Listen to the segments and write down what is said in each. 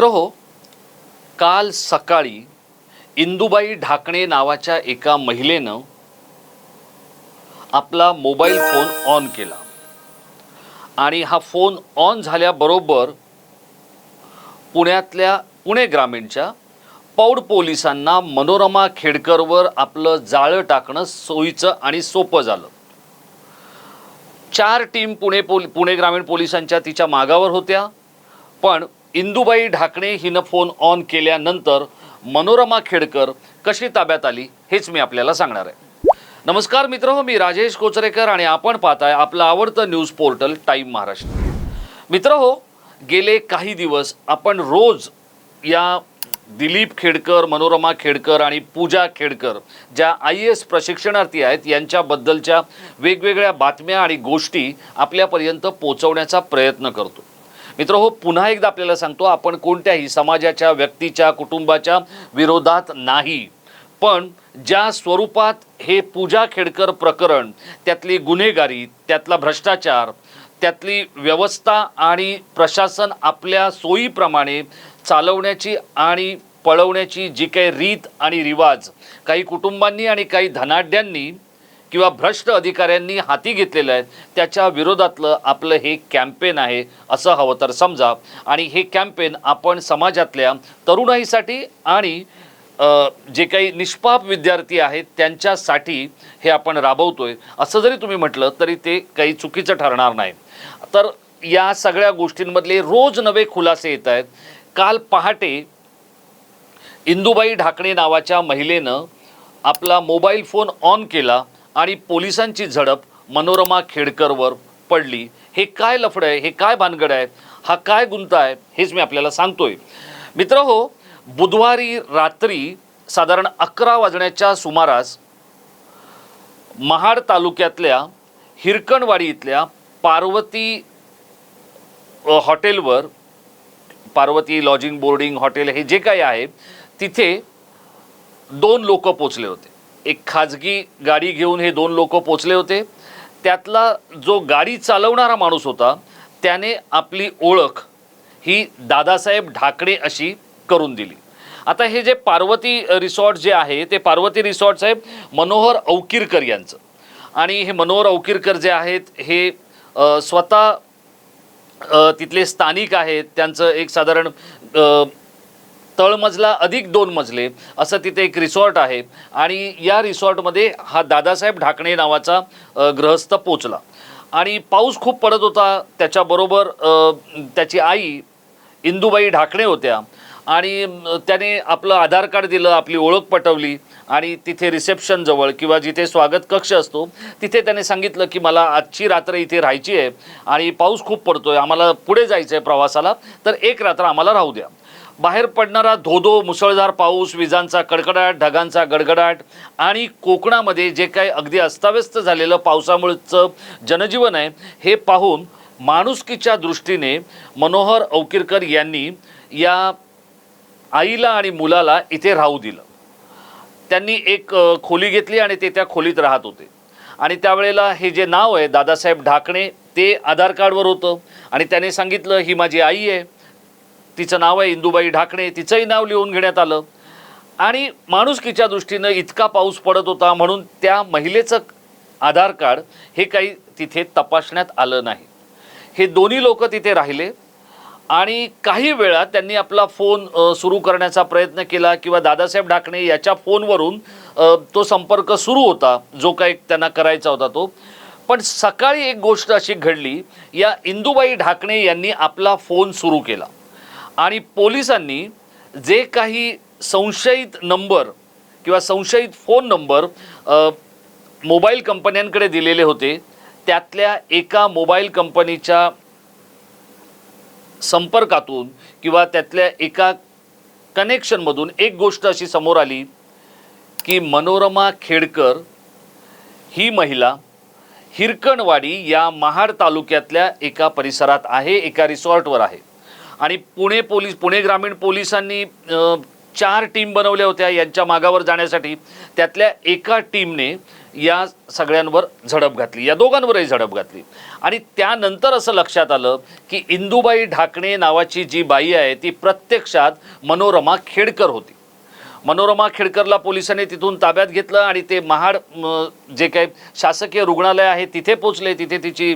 मित्र हो काल सकाळी इंदुबाई ढाकणे नावाच्या एका महिलेनं आपला मोबाईल फोन ऑन केला. आणि हा फोन ऑन झाल्याबरोबर पुण्यातल्या पुणे ग्रामीणच्या पौड पोलिसांना मनोरमा खेडकरवर आपलं जाळं टाकणं सोयीचं आणि सोपं झालं. चार टीम पुणे पोल पुणे ग्रामीण पोलिसांच्या तिच्या मागावर होत्या. पण इंदुबाई ढाकणे हिनं फोन ऑन केल्यानंतर मनोरमा खेडकर कशी ताब्यात आली हेच मी आपल्याला सांगणार आहे. नमस्कार मित्र हो मी राजेश कोचरेकर आणि आपण पाहताय आपलं आवडतं न्यूज पोर्टल टाईम महाराष्ट्र. मित्र हो गेले काही दिवस आपण रोज या दिलीप खेडकर मनोरमा खेडकर आणि पूजा खेडकर ज्या आय एस प्रशिक्षणार्थी आहेत यांच्याबद्दलच्या वेगवेगळ्या बातम्या आणि गोष्टी आपल्यापर्यंत पोचवण्याचा प्रयत्न करतो. मित्र हो पुन्हा एकदा आपल्याला सांगतो आपण कोणत्याही समाजाच्या व्यक्तीच्या कुटुंबाच्या विरोधात नाही. पण ज्या स्वरूपात हे पूजा खेडकर प्रकरण त्यातली गुन्हेगारी त्यातला भ्रष्टाचार त्यातली व्यवस्था आणि प्रशासन आपल्या सोयीप्रमाणे चालवण्याची आणि पळवण्याची जी काही रीत आणि रिवाज काही कुटुंबांनी आणि काही धनाढ्यांनी किंवा भ्रष्ट अधिकाऱ्यांनी हाती घेतलेलं आहे त्याच्या विरोधातलं आपलं हे कॅम्पेन आहे असं हवं तर समजा. आणि हे कॅम्पेन आपण समाजातल्या तरुणाईसाठी आणि जे काही निष्पाप विद्यार्थी आहेत त्यांच्यासाठी हे आपण राबवतोय. असं जरी तुम्ही म्हटलं तरी ते काही चुकीचं ठरणार नाही. तर या सगळ्या गोष्टींमधले रोज नवे खुलासे येत आहेत. काल पहाटे इंदुबाई ढाकणे नावाच्या महिलेनं आपला मोबाईल फोन ऑन केला. आणि पोलिसांची झडप मनोरमा खेडकरवर पडली. हे काय लफडं आहे? हे काय भानगड आहे? हा काय गुंता आहे? हेच मी आपल्याला सांगतोय. मित्र हो बुधवारी रात्री साधारण अकरा वाजण्याच्या सुमारास महाड तालुक्यातल्या हिरकणवाडी इथल्या पार्वती हॉटेलवर पार्वती लॉजिंग बोर्डिंग हॉटेल हे जे काही आहे तिथे दोन लोक पोचले होते. एक खाजगी गाडी घेऊन हे दोन लोक पोचले होते. त्यातला जो गाडी चालवणारा माणूस होता त्याने आपली ओळख ही दादासाहेब ढाकणे अशी करून दिली. आता हे जे पार्वती रिसॉर्ट जे आहे ते पार्वती रिसॉर्ट साहेब मनोहर औकिरकर यांचं. आणि हे मनोहर औकिरकर जे आहेत हे स्वतः तिथले स्थानिक आहेत. त्यांचं एक साधारण तळमजला अधिक दोन मजले असं तिथे एक रिसॉर्ट आहे. आणि या रिसॉर्टमध्ये हा दादासाहेब ढाकणे नावाचा ग्रहस्थ गृहस्थ पोचला आणि पाऊस खूप पडत होता त्याच्याबरोबर त्याची आई इंदुबाई ढाकणे होत्या. आणि त्याने आपलं आधार कार्ड दिलं आपली ओळख पटवली. आणि तिथे रिसेप्शनजवळ किंवा जिथे स्वागत कक्ष असतो तिथे त्याने सांगितलं की मला आजची रात्र इथे राहायची आहे. आणि पाऊस खूप पडतो आहे आम्हाला पुढे जायचं आहे प्रवासाला तर एक रात्र आम्हाला राहू द्या. बाहेर पडणारा धोधो मुसळधार पाऊस विजांचा कडकडाट ढगांचा गडगडाट आणि कोकणामध्ये जे काही अगदी अस्ताव्यस्त झालेलं पावसामुळेचं जनजीवन आहे हे पाहून माणुसकीच्या दृष्टीने मनोहर अवकिरकर यांनी या आईला आणि मुलाला इथे राहू दिलं. त्यांनी एक खोली घेतली आणि ते त्या खोलीत राहत होते. आणि त्यावेळेला हे जे नाव आहे दादासाहेब ढाकणे ते आधार कार्डवर होतं. आणि त्याने सांगितलं ही माझी आई आहे. तिचं नाव आहे इंदुबाई ढाकणे. तिचंही नाव लिहून घेण्यात आलं. आणि माणुसकीच्या दृष्टीनं इतका पाऊस पडत होता म्हणून त्या महिलेचं आधार कार्ड हे काही तिथे तपासण्यात आलं नाही. हे दोन्ही लोक तिथे राहिले आणि काही वेळा त्यांनी आपला फोन सुरू करण्याचा प्रयत्न केला किंवा दादासाहेब ढाकणे याच्या फोनवरून तो संपर्क सुरू होता जो काही त्यांना करायचा होता तो. पण सकाळी एक गोष्ट अशी घडली या इंदुबाई ढाकणे यांनी आपला फोन सुरू केला. आणि पोलिसांनी जे काही संशयित नंबर किंवा संशयित फोन नंबर मोबाईल कंपन्यांकडे दिलेले होते त्यातल्या एका मोबाईल कंपनीच्या संपर्कातून किंवा त्यातल्या एका कनेक्शनमधून एक गोष्ट अशी समोर आली की मनोरमा खेडकर ही महिला हिरकणवाडी या महाड तालुक्यातल्या एका परिसरात आहे एका रिसॉर्टवर आहे. आणि पुणे पोलीस पुणे ग्रामीण पोलिसांनी चार टीम बनवल्या होत्या यांच्या मागावर जाण्यासाठी. त्यातल्या एका टीमने या सगळ्यांवर झडप घातली. या दोघांवरही झडप घातली. आणि त्यानंतर असं लक्षात आलं की इंदुबाई ढाकणे नावाची जी बाई आहे ती प्रत्यक्षात मनोरमा खेडकर होती. मनोरमा खेडकरला पोलिसांनी तिथून ताब्यात घेतलं आणि ते महाड जे काही शासकीय रुग्णालय आहे तिथे पोचले तिथे तिची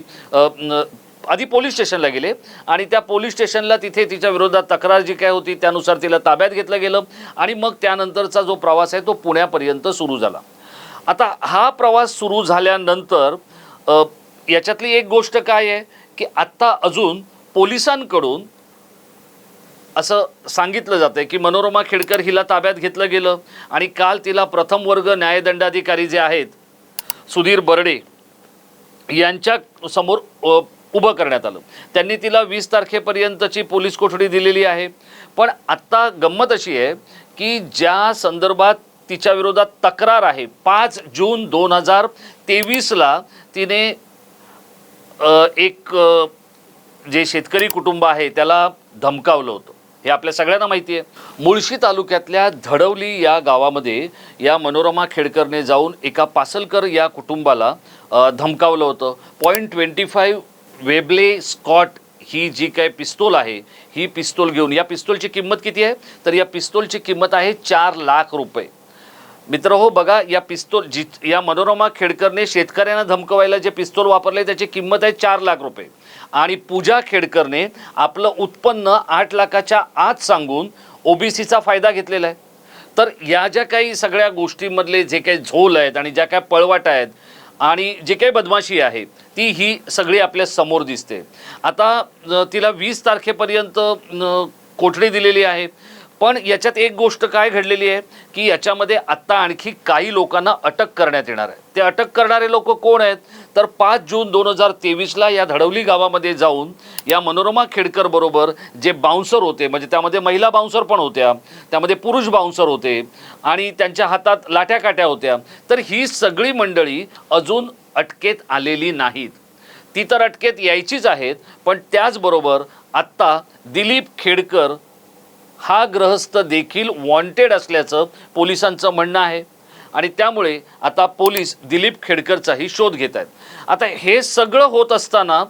आधी पोलीस स्टेशनला गेले आणि त्या पोलीस स्टेशनला तिथे तिच्या विरोधात तक्रार जी काय होती त्यानुसार तिला ताब्यात घेतलं गेलं आणि मग त्यानंतरचा जो प्रवास आहे तो पुण्यापर्यंत सुरू झाला. आता हा प्रवास सुरू झाल्यानंतर याच्यातली एक गोष्ट काय आहे की आत्ता अजून पोलिसांकडून असं सांगितलं जातं की मनोरमा खेडकर हिला ताब्यात घेतलं गेलं आणि काल तिला प्रथम वर्ग न्यायदंडाधिकारी जे आहेत सुधीर बर्डे यांच्या समोर उभं करण्यात आलं. त्यांनी तिला वीस तारखेपर्यंतची पोलीस कोठडी दिलेली आहे. पण आत्ता गंमत अशी आहे की ज्या संदर्भात तिच्या विरोधात तक्रार आहे पाच जून दोन हजार तेवीसला तिने एक जे शेतकरी कुटुंब आहे त्याला धमकावलं होतं. हे आपल्या सगळ्यांना माहिती आहे मुळशी तालुक्यातल्या धडवली या गावामध्ये या मनोरमा खेडकरने जाऊन एका पासलकर या कुटुंबाला धमकावलं होतं. Point twenty five Webley Scott ही जी काय पिस्तूल आहे ही पिस्तूल घेऊन या पिस्तूलची किंमत किती आहे? तर या पिस्तूलची किंमत आहे चार लाख रुपये. मित्र हो बघा या पिस्तूल जी या मनोरमा खेडकरने शेतकऱ्यांना धमकवायला जे पिस्तूल वापरले त्याची किंमत आहे चार लाख रुपये. आणि पूजा खेडकरने आपलं उत्पन्न आठ लाखाच्या आत सांगून ओबीसीचा फायदा घेतलेला आहे. तर या ज्या काही सगळ्या गोष्टींमधले जे काही झोल आहेत आणि ज्या काही पळवाट आहेत आणि जे काही बदमाशी आहे ती ही सगळी आपल्यासमोर दिसते. आता तिला वीस तारखेपर्यंत कोठडी दिलेली आहे. पण याच्यात एक गोष्ट काय घडलेली आहे की याच्यामध्ये आत्ता आणखी काही लोकांना अटक करण्यात येणार आहे. ते अटक करणारे लोक कोण आहेत? तर पाच जून दोन हजार तेवीसला या धडवली गावामध्ये जाऊन या मनोरमा खेडकर बरोबर जे बाउन्सर होते म्हणजे त्यामध्ये महिला बाउन्सर पण होत्या त्यामध्ये पुरुष बाउन्सर होते आणि त्यांच्या हातात लाट्या काट्या होत्या तर ही सगळी मंडळी अजून अटकेत आलेली नाहीत. ती तर अटकेत यायचीच आहेत पण त्याचबरोबर आत्ता दिलीप खेडकर हा ग्रहस्थ देखील वॉन्टेड असल्याचं पोलिसांचं म्हणणं आहे. आणि त्यामुळे आता पोलीस दिलीप खेडकरचाही शोध घेत आहेत. आता हे सगळं होत असताना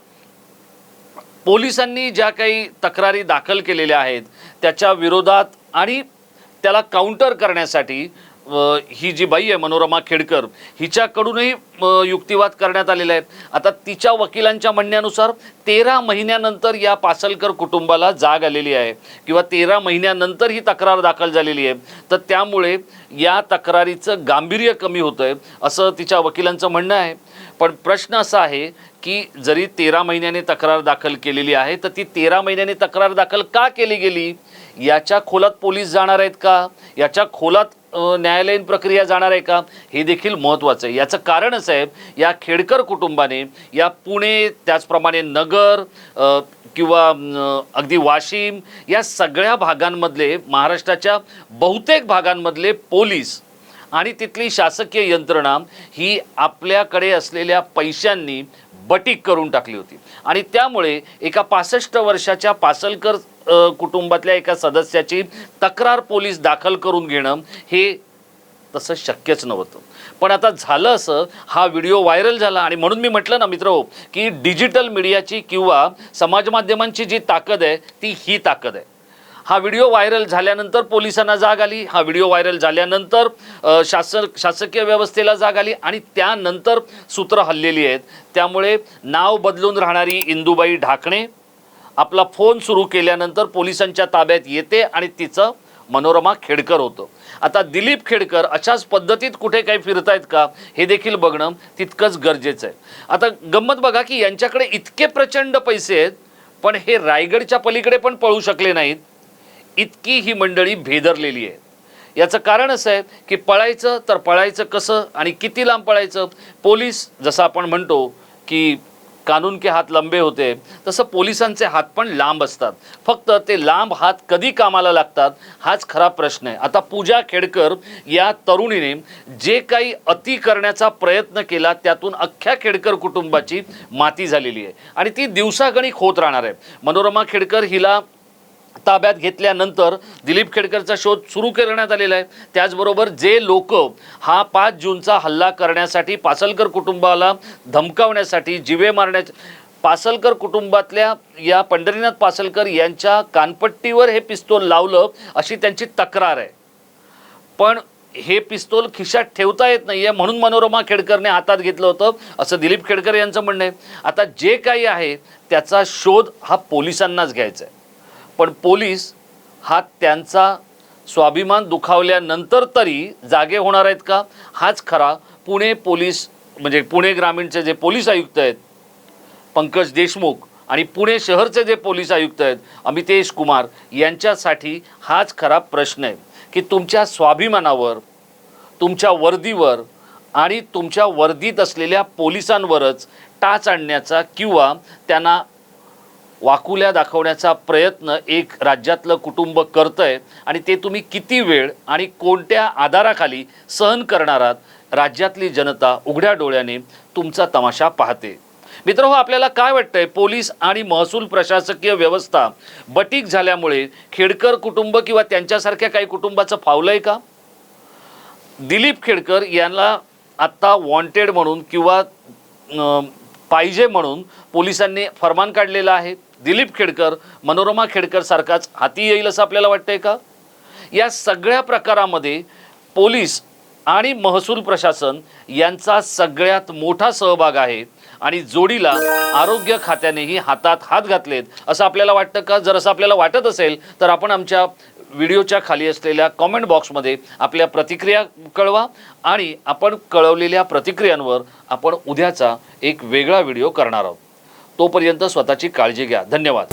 पोलिसांनी ज्या काही तक्रारी दाखल केलेल्या आहेत त्याच्या विरोधात आणि त्याला काउंटर करण्यासाठी ही जी बाई आहे मनोरमा खेडकर हिच्याकडूनही युक्तिवाद करण्यात आलेला आहे आता तिच्या वकिलांच्या म्हणण्यानुसार तेरा महिन्यानंतर या पासलकर कुटुंबाला जाग आलेली आहे किंवा तेरा महिन्यानंतर ही तक्रार दाखल झालेली आहे. तर त्यामुळे या तक्रारीचं गांभीर्य कमी होतं आहे असं तिच्या वकिलांचं म्हणणं आहे. पण प्रश्न असा आहे की जरी तेरा महिन्याने तक्रार दाखल केलेली आहे तर ती तेरा महिन्याने तक्रार दाखल का केली गेली? याच्या खोलात पोलीस जाणार आहेत का? याच्या खोलात न्यायालयीन प्रक्रिया जाणार आहे का? हे देखील महत्त्वाचं आहे. याचं कारण आहे या खेडकर कुटुंबाने या पुणे त्याचप्रमाणे नगर किंवा अगदी वाशिम या सगळ्या भागांमधले महाराष्ट्राच्या बहुतेक भागांमधले पोलीस आणि तिथली शासकीय यंत्रणा ही आपल्याकडे असलेल्या पैशांनी बटीक करून टाकली होती. आणि त्यामुळे एका पासष्ट वर्षाच्या पासलकर कुटुंबातल्या एका सदस्याची तक्रार पोलीस दाखल करून घेणं हे तसं शक्यच नव्हतं. पण आता झालं असं हा व्हिडिओ व्हायरल झाला आणि म्हणून मी म्हटलं ना मित्र हो, की डिजिटल मीडियाची किंवा समाजमाध्यमांची जी ताकद आहे ती ही ताकद आहे. हा व्हिडिओ व्हायरल झाल्यानंतर पोलिसांना जाग आली. हा व्हिडिओ व्हायरल झाल्यानंतर शासक शासन शासकीय व्यवस्थेला जाग आली आणि त्यानंतर सूत्र हल्लेली आहेत. त्यामुळे नाव बदलून राहणारी इंदुबाई ढाकणे आपला फोन सुरू केल्यानंतर पोलिसांच्या ताब्यात येते आणि तिचं मनोरमा खेडकर होतं. आता दिलीप खेडकर अशाच पद्धतीत कुठे काही फिरतायत का हे देखील बघणं तितकंच गरजेचं आहे. आता गंमत बघा की यांच्याकडे इतके प्रचंड पैसे आहेत पण हे रायगडच्या पलीकडे पण पळू शकले नाहीत. इतकी ही मंडळी भेदरलेली आहे याचं कारण असं आहे की पळायचं तर पळायचं कसं आणि किती लांब पळायचं? पोलीस जसं आपण म्हणतो की कानून के हात लंबे होते तसं पोलिसांचे हात पण लांब असतात. फक्त ते लांब हात कधी कामाला लागतात हाच खरा प्रश्न आहे. आता पूजा खेडकर या तरुणीने जे काही अति करण्याचा प्रयत्न केला त्यातून अख्ख्या खेडकर कुटुंबाची माती झालेली आहे. आणि ती दिवसागणिक होत राहणार आहे. मनोरमा खेडकर हिला ताब्यात घेतल्यानंतर दिलीप खेडकरचा शोध सुरू करण्यात आलेला आहे. त्याचबरोबर जे लोक हा पाच जूनचा हल्ला करण्यासाठी पासलकर कुटुंबाला धमकावण्यासाठी जिवे मारण्या पासलकर कुटुंबातल्या या पंढरीनाथ पासलकर यांच्या कानपट्टीवर हे पिस्तोल लावलं अशी त्यांची तक्रार आहे. पण हे पिस्तोल खिशात ठेवता येत नाही आहे म्हणून मनोरमा खेडकरने हातात घेतलं होतं असं दिलीप खेडकर यांचं म्हणणं आहे. आता जे काही आहे त्याचा शोध हा पोलिसांनाच घ्यायचा आहे. पण पोलीस हा त्यांचा स्वाभिमान दुखावल्यानंतर तरी जागे होणार आहेत का? हाच खरा पुणे पोलीस म्हणजे पुणे ग्रामीणचे जे पोलीस आयुक्त आहेत पंकज देशमुख आणि पुणे शहरचे जे पोलीस आयुक्त आहेत अमितेश कुमार यांच्यासाठी हाच खरा प्रश्न आहे की तुमच्या स्वाभिमानावर तुमच्या वर्दीवर आणि तुमच्या वर्दीत असलेल्या पोलिसांवरच टाच आणण्याचा किंवा त्यांना वाकुल्या दाखवण्याचा प्रयत्न एक राज्यातलं कुटुंब करतंय आणि ते तुम्ही किती वेळ आणि कोणत्या आधाराखाली सहन करणार आहात राज्यातली जनता उघड्या डोळ्याने तुमचा तमाशा पाहते. मित्र हो आपल्याला काय वाटतंय? पोलीस आणि महसूल प्रशासकीय व्यवस्था बटीक झाल्यामुळे खेडकर कुटुंब किंवा त्यांच्यासारख्या काही कुटुंबाचं फावलंय का? दिलीप खेडकर यांना आत्ता वॉन्टेड म्हणून किंवा पाहिजे म्हणून पोलिसांनी फरमान काढलेलं आहे. दिलीप खेडकर मनोरमा खेडकर सारखाच हाती येईल असं आपल्याला वाटतंय का? या सगळ्या प्रकारामध्ये पोलीस आणि महसूल प्रशासन यांचा सगळ्यात मोठा सहभाग आहे आणि जोडीला आरोग्य खात्यानेही हातात हात घातलेत असं आपल्याला वाटतं का? जर असं आपल्याला वाटत असेल तर आपण आमच्या व्हिडिओच्या खाली असलेल्या कॉमेंट बॉक्समध्ये आपल्या प्रतिक्रिया कळवा आणि आपण कळवलेल्या प्रतिक्रियांवर आपण उद्याचा एक वेगळा व्हिडिओ करणार आहोत. तोपर्यंत स्वतःची काळजी घ्या. धन्यवाद.